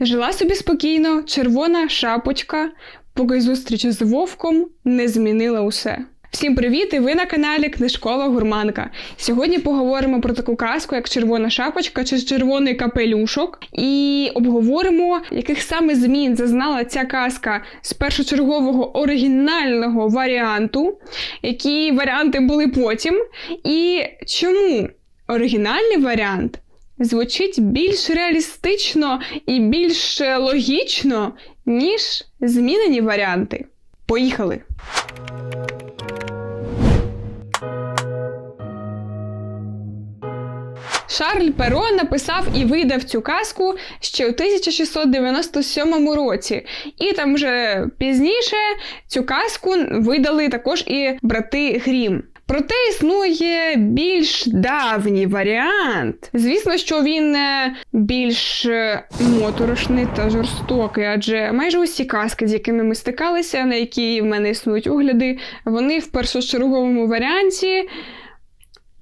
Жила собі спокійно червона шапочка, поки зустріч з вовком не змінила усе. Всім привіт! І ви на каналі Книжкова Гурманка. Сьогодні поговоримо про таку казку, як Червона шапочка чи Червоний капелюшок, і обговоримо, яких саме змін зазнала ця казка з першочергового оригінального варіанту, які варіанти були потім, і чому оригінальний варіант звучить більш реалістично і більш логічно, ніж змінені варіанти. Поїхали! Шарль Перо написав і видав цю казку ще у 1697 році. І там вже пізніше цю казку видали також і брати Грім. Проте існує більш давній варіант. Звісно, що він е, більш е, моторошний та жорстокий, адже майже усі казки, з якими ми стикалися, на які в мене існують огляди, вони в першочерговому варіанті.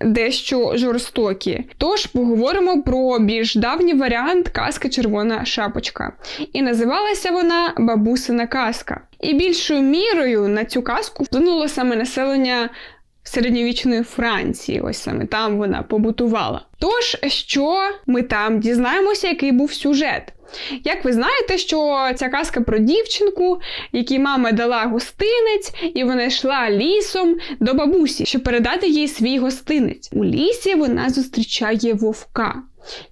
Дещо жорстокі. Тож поговоримо про більш давній варіант казки Червона шапочка. І називалася вона Бабусина казка. І більшою мірою на цю казку вплинуло саме населення середньовічної Франції. Ось саме там вона побутувала. Тож, що ми там дізнаємося, який був сюжет. Як ви знаєте, що ця казка про дівчинку, якій мама дала гостинець, і вона йшла лісом до бабусі, щоб передати їй свій гостинець. У лісі вона зустрічає вовка,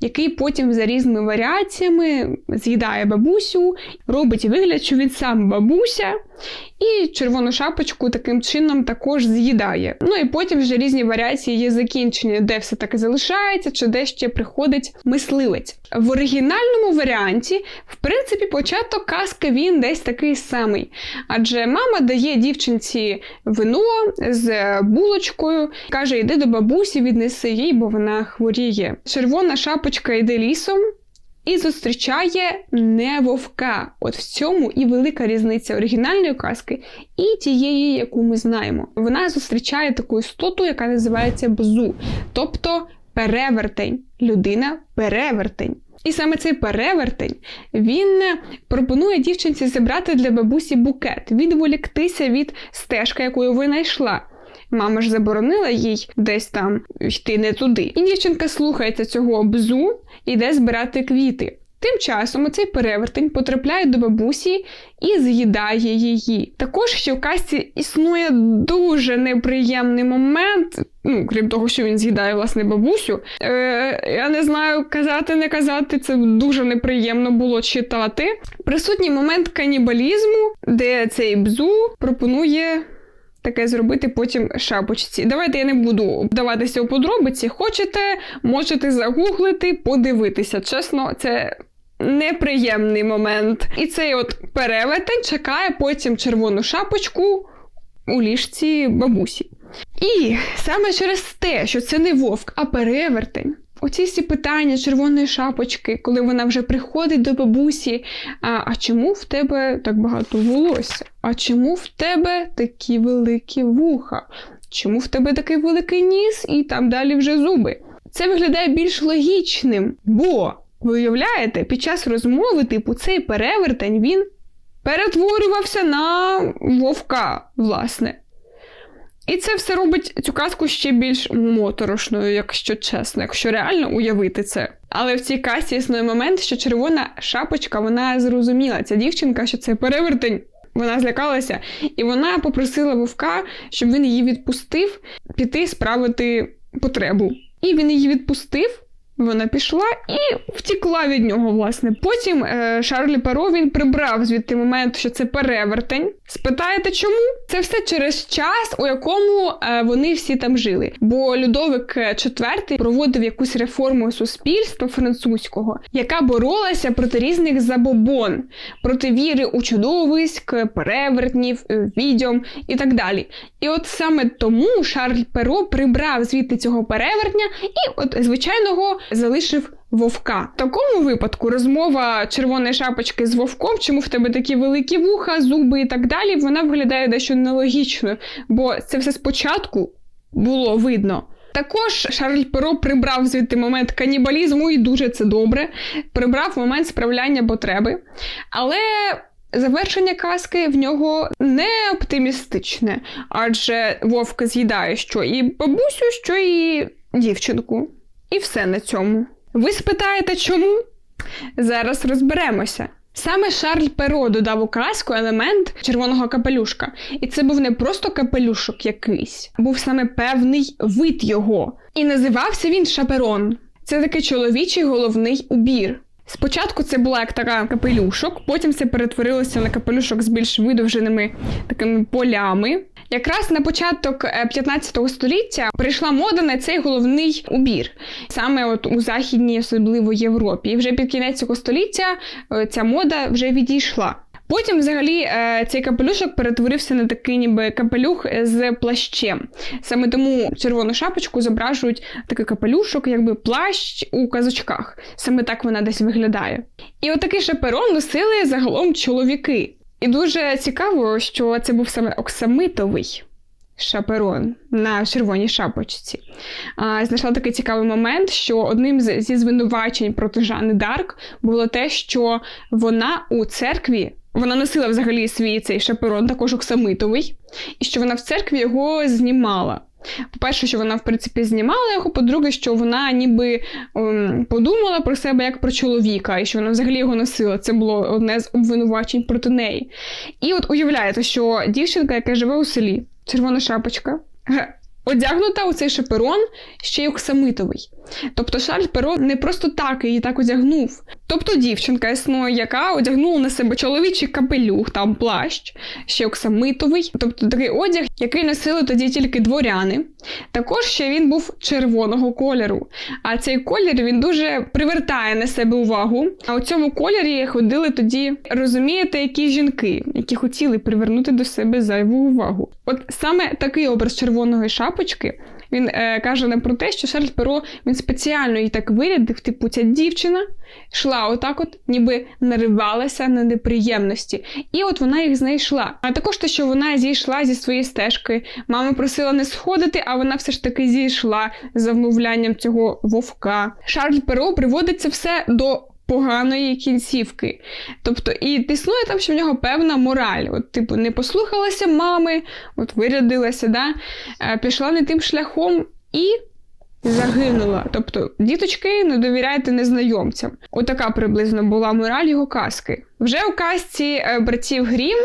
який потім за різними варіаціями з'їдає бабусю, робить вигляд, що він сам бабуся, і червону шапочку таким чином також з'їдає. Ну і потім вже різні варіації є закінчення, де все таки залишається, чи де ще приходить мисливець. В оригінальному варіанті, в принципі, початок казки він десь такий самий. Адже мама дає дівчинці вино з булочкою, каже: йди до бабусі, віднеси їй, бо вона хворіє. Червона шапочка йде лісом. І зустрічає не вовка. От в цьому і велика різниця оригінальної казки і тієї, яку ми знаємо. Вона зустрічає таку істоту, яка називається бзу, тобто перевертень, людина-перевертень. І саме цей перевертень він пропонує дівчинці зібрати для бабусі букет, відволіктися від стежки, якою вона йшла. Мама ж заборонила їй десь там йти не туди. І дівчинка слухається цього бзу і йде збирати квіти. Тим часом оцей перевертень потрапляє до бабусі і з'їдає її. Також ще в казці існує дуже неприємний момент, ну, крім того, що він з'їдає власне бабусю. Е, Я не знаю, казати, не казати, це дуже неприємно було читати. Присутній момент канібалізму, де цей бзу пропонує таке зробити потім шапочці. Давайте я не буду вдаватися у подробиці. Хочете, можете загуглити, подивитися. Чесно, це. Неприємний момент. І цей от перевертень чекає потім червону шапочку у ліжці бабусі. І саме через те, що це не вовк, а перевертень, оці всі питання червоної шапочки, коли вона вже приходить до бабусі. А, а чому в тебе так багато волосся? А чому в тебе такі великі вуха? Чому в тебе такий великий ніс і там далі вже зуби? Це виглядає більш логічним, бо, ви уявляєте, під час розмови, типу, цей перевертень він перетворювався на вовка, власне. І це все робить цю казку ще більш моторошною, якщо чесно, якщо реально уявити це. Але в цій касі існує момент, що червона шапочка вона зрозуміла ця дівчинка, що це перевертень. Вона злякалася, і вона попросила вовка, щоб він її відпустив піти справити потребу. І він її відпустив. Вона пішла і втікла від нього, власне. Потім е, Шарлі Перо він прибрав звідти момент, що це перевертень. Спитаєте, чому? Це все через час, у якому е, вони всі там жили. Бо Людовик IV проводив якусь реформу суспільства французького, яка боролася проти різних забобон, проти віри у чудовиськ, перевертнів, е, відьом і так далі. І от саме тому Шарль Перо прибрав звідти цього перевертня і, от звичайного залишив вовка. В такому випадку розмова червоної шапочки з вовком, чому в тебе такі великі вуха, зуби і так далі, вона виглядає дещо нелогічно, бо це все спочатку було видно. Також Шарль Перо прибрав звідти момент канібалізму, і дуже це добре. Прибрав момент справляння потреби. Але завершення казки в нього не оптимістичне, адже вовк з'їдає що і бабусю, що і дівчинку. І все на цьому. Ви спитаєте, чому? Зараз розберемося. Саме Шарль Перо додав у казку елемент червоного капелюшка. І це був не просто капелюшок якийсь, був саме певний вид його. І називався він Шаперон. Це такий чоловічий головний убір. Спочатку це була як така капелюшок, потім це перетворилося на капелюшок з більш видовженими такими полями. Якраз на початок е, 15 століття прийшла мода на цей головний убір, саме от у західній, особливо Європі. І вже під кінець цього століття е, ця мода вже відійшла. Потім, взагалі, е, цей капелюшок перетворився на такий ніби капелюх з плащем. Саме тому червону шапочку зображують такий капелюшок, якби плащ у казочках. Саме так вона десь виглядає. І отакий шаперон носили загалом чоловіки. І дуже цікаво, що це був саме оксамитовий шаперон на червоній шапочці. А, знайшла такий цікавий момент, що одним зі звинувачень проти Жанни Дарк було те, що вона у церкві. Вона носила взагалі свій цей шаперон, також оксамитовий, і що вона в церкві його знімала. По-перше, що вона, в принципі, знімала його, по-друге, що вона ніби ем, подумала про себе як про чоловіка, і що вона взагалі його носила. Це було одне з обвинувачень проти неї. І от уявляєте, що дівчинка, яка живе у селі, червона шапочка, одягнута у цей шаперон ще й оксамитовий. Тобто Шарль Перо не просто так її так одягнув. Тобто дівчинка існує, яка одягнула на себе чоловічий капелюх, там плащ, ще оксамитовий, тобто такий одяг, який носили тоді тільки дворяни. Також ще він був червоного кольору. А цей колір він дуже привертає на себе увагу. А у цьому кольорі ходили тоді, розумієте, які жінки, які хотіли привернути до себе зайву увагу. От саме такий образ червоної шапочки. Він е, каже нам про те, що Шарль Перо він спеціально її так вирядив, типу, ця дівчина йшла отак, от, ніби наривалася на неприємності. І от вона їх знайшла. А також те, що вона зійшла зі своєї стежки. Мама просила не сходити, а вона все ж таки зійшла за вмовлянням цього вовка. Шарль Перо приводить це все до. Поганої кінцівки. Тобто, і існує там, що в нього певна мораль. От, типу, не послухалася мами, от вирядилася, да? е, пішла не тим шляхом і загинула. Тобто, діточки, не довіряйте незнайомцям. Отака приблизно була мораль його казки. Вже у казці е, братів Грім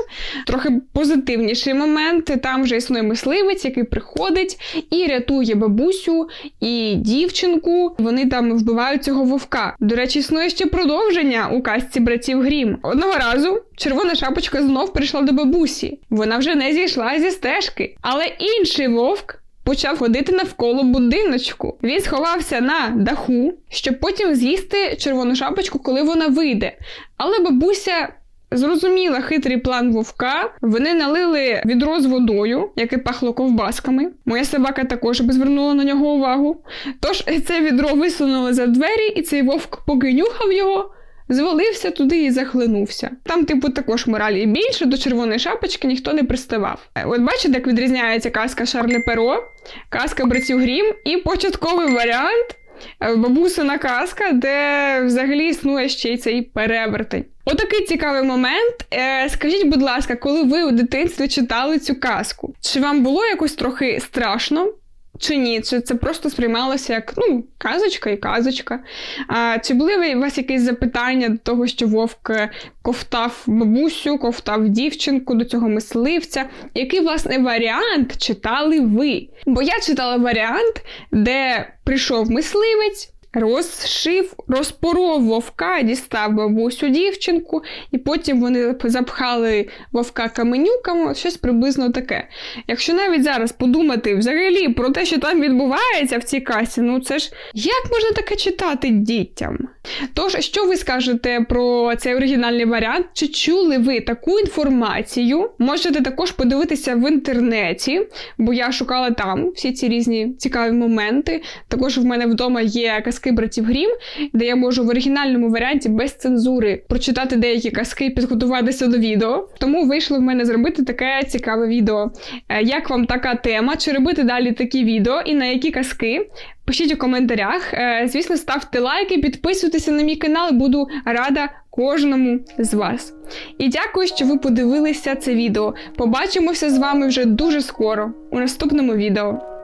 трохи позитивніший момент. Там вже існує мисливець, який приходить і рятує бабусю і дівчинку. Вони там вбивають цього вовка. До речі, існує ще продовження у казці братів Грім. Одного разу червона шапочка знов прийшла до бабусі. Вона вже не зійшла зі стежки, але інший вовк. Почав ходити навколо будиночку. Він сховався на даху, щоб потім з'їсти червону шапочку, коли вона вийде. Але бабуся зрозуміла хитрий план вовка. Вони налили відро з водою, яке пахло ковбасками. Моя собака також би звернула на нього увагу. Тож це відро висунули за двері, і цей вовк, поки нюхав його, звалився туди і захлинувся. Там, типу, також моралі більше, до червоної шапочки ніхто не приставав. От бачите, як відрізняється казка Шарлі Перо, казка братів Грім і початковий варіант. е, Бабусина казка, де взагалі існує ще й цей перевертень. Отакий цікавий момент. Е, скажіть, будь ласка, коли ви у дитинстві читали цю казку, чи вам було якось трохи страшно? Чи ні? Чи це просто сприймалося як ну, казочка і казочка? А, чи були у вас якісь запитання до того, що вовк е, ковтав бабусю, ковтав дівчинку до цього мисливця? Який, власне, варіант читали ви? Бо я читала варіант, де прийшов мисливець. Розшив, розпоров вовка, дістав бабусю дівчинку, і потім вони запхали вовка каменюками, щось приблизно таке. Якщо навіть зараз подумати взагалі про те, що там відбувається в цій касі, ну це ж як можна таке читати дітям? Тож, що ви скажете про цей оригінальний варіант? Чи чули ви таку інформацію? Можете також подивитися в інтернеті, бо я шукала там всі ці різні цікаві моменти. Також в мене вдома є казки казки братів Грім, де я можу в оригінальному варіанті без цензури прочитати деякі казки і підготуватися до відео. Тому вийшло в мене зробити таке цікаве відео. Е, Як вам така тема? Чи робити далі такі відео і на які казки? Пишіть у коментарях. Е, Звісно, ставте лайки, підписуйтеся на мій канал, буду рада кожному з вас. І дякую, що ви подивилися це відео. Побачимося з вами вже дуже скоро у наступному відео.